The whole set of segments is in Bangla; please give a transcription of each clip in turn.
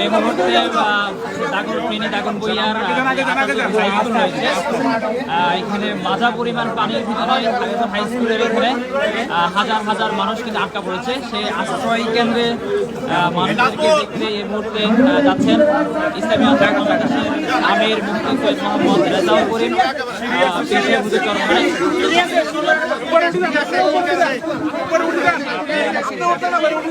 এই মুহূর্তে দাগন ট্রেনে দাগন বইয়ার রয়েছে। এখানে মাজা পরিমাণ পানির ভিতরে দাগন হাই স্কুলের এখানে হাজার হাজার মানুষ কিন্তু আটকা পড়েছে। সেই আশ্রয় কেন্দ্রে আহ, মানুষদেরকে দেখতে এই মুহূর্তে যাচ্ছেন ইসলামী আন্দোলন বাংলাদেশের আমির মুফতি সৈয়দ মোহাম্মদ রেজাউল করিম। পেশে চরমায় ইসলামী আন্দোলন বাংলাদেশের আবির মুফতি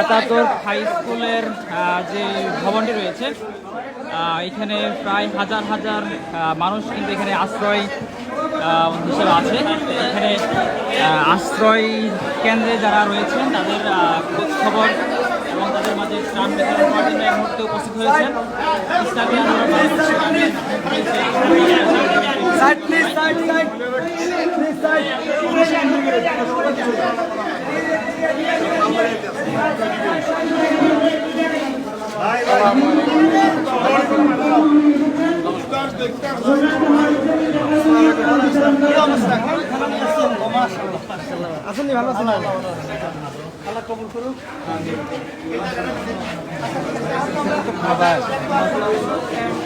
আতাতুর হাই স্কুলের যে ভবনটি রয়েছে এখানে প্রায় হাজার হাজার মানুষ কিন্তু এখানে আশ্রয় হিসেবে আছে। এখানে আশ্রয় কেন্দ্রে যারা রয়েছেন, তাদের খোঁজ খবর এবং তাদের মাঝে ত্রাণ বিতরণ করার জন্য এই মুহূর্তে উপস্থিত হয়েছেন। আন্দোলন বাংলাদেশের আমির মুফতি সৈয়দ মোহাম্মদ রেজাউল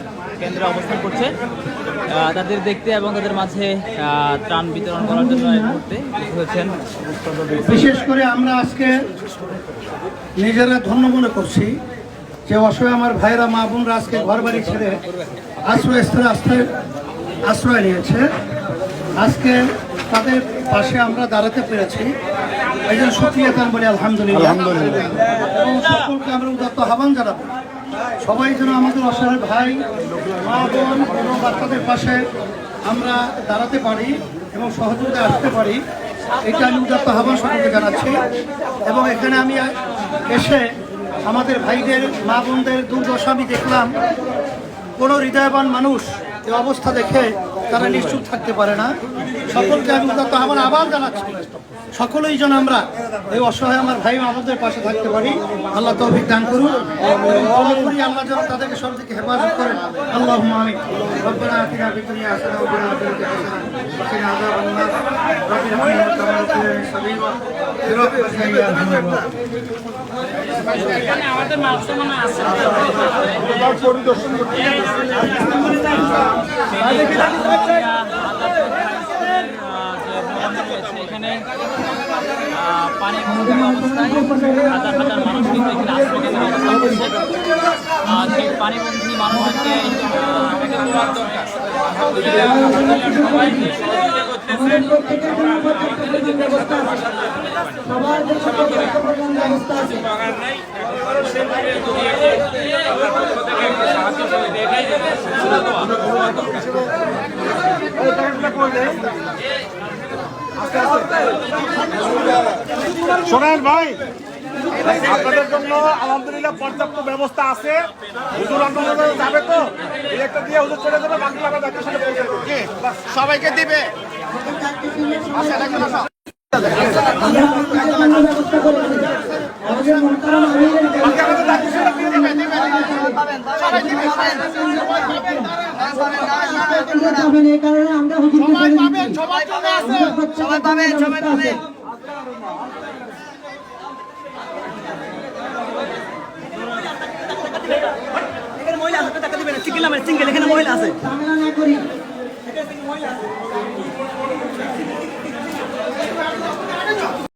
কেন্দ্রে অবস্থান করছে। তাদের দেখতে এবং তাদের মাঝে ত্রাণ বিতরণ করার জন্য উপস্থিত বিশেষ করে আমরা আজকে নিজেরা ধন্য মনে করছি যে অসহায় আমার ভাইরা মা বোনরা আজকে ঘর বাড়ি ছেড়ে আশ্রয়স্থলে আশ্রয় আশ্রয় নিয়েছে। আজকে তাদের পাশে আমরা দাঁড়াতে পেরেছি। একজন সুক্রিয়া তার বলি আলহামদুলিল্লাহ। আলহামদুলিল্লাহ। এবং সকলকে আমরা উদাত্ত আহ্বান জানাব। সবাই যেন আমাদের অসহায় ভাই, মা, বোন এবং বাচ্চাদের পাশে আমরা দাঁড়াতে পারি এবং সহযোগিতা আসতে পারি এটা আমি উদাত্ত আহ্বান সকলকে জানাচ্ছি। এবং এখানে আমি এসে আমাদের ভাইদের, মা, বোনদের দুর্দশা আমি দেখলাম। কোনো হৃদয়বান মানুষ এই অবস্থা দেখে তারা নিশ্চুপ থাকতে পারে না। সকলকে আমি উদাত্ত আহ্বান আবার জানাচ্ছি। সকলেই যেন আমরা এই অসহায় আমার ভাই আমাদের পাশে থাকতে পারি। আল্লাহ তৌফিক দান করুন। করি আল্লাহ যেন তাদেরকে সব থেকে হেফাজত করেন। আল্লাহ রব্বানা আতিনা আরহামার পরিদর্শন করতে। এখানে পানি অবস্থায় হাজার হাজার মানুষ কিন্তু এখানে আশ্রয় অবস্থান করছে সেই পানিবন্ধী মানুষকে সবাই শোনেন ভাই আপনাদের জন্য আলহামদুলিল্লাহ পর্যাপ্ত ব্যবস্থা আছে হুজুর আন্দোলনে যাবে তো একটা দিয়ে হুজুর চলে যাবে বাকি আমরা দায়িত্ব সাথে সবাইকে দিবে আমাদের সবাই পাবেন এই কারণে আমরা হুজুরকে সবাই আছে সবাই পাবেন সবাই পাবেন। ঝামেলা না করি।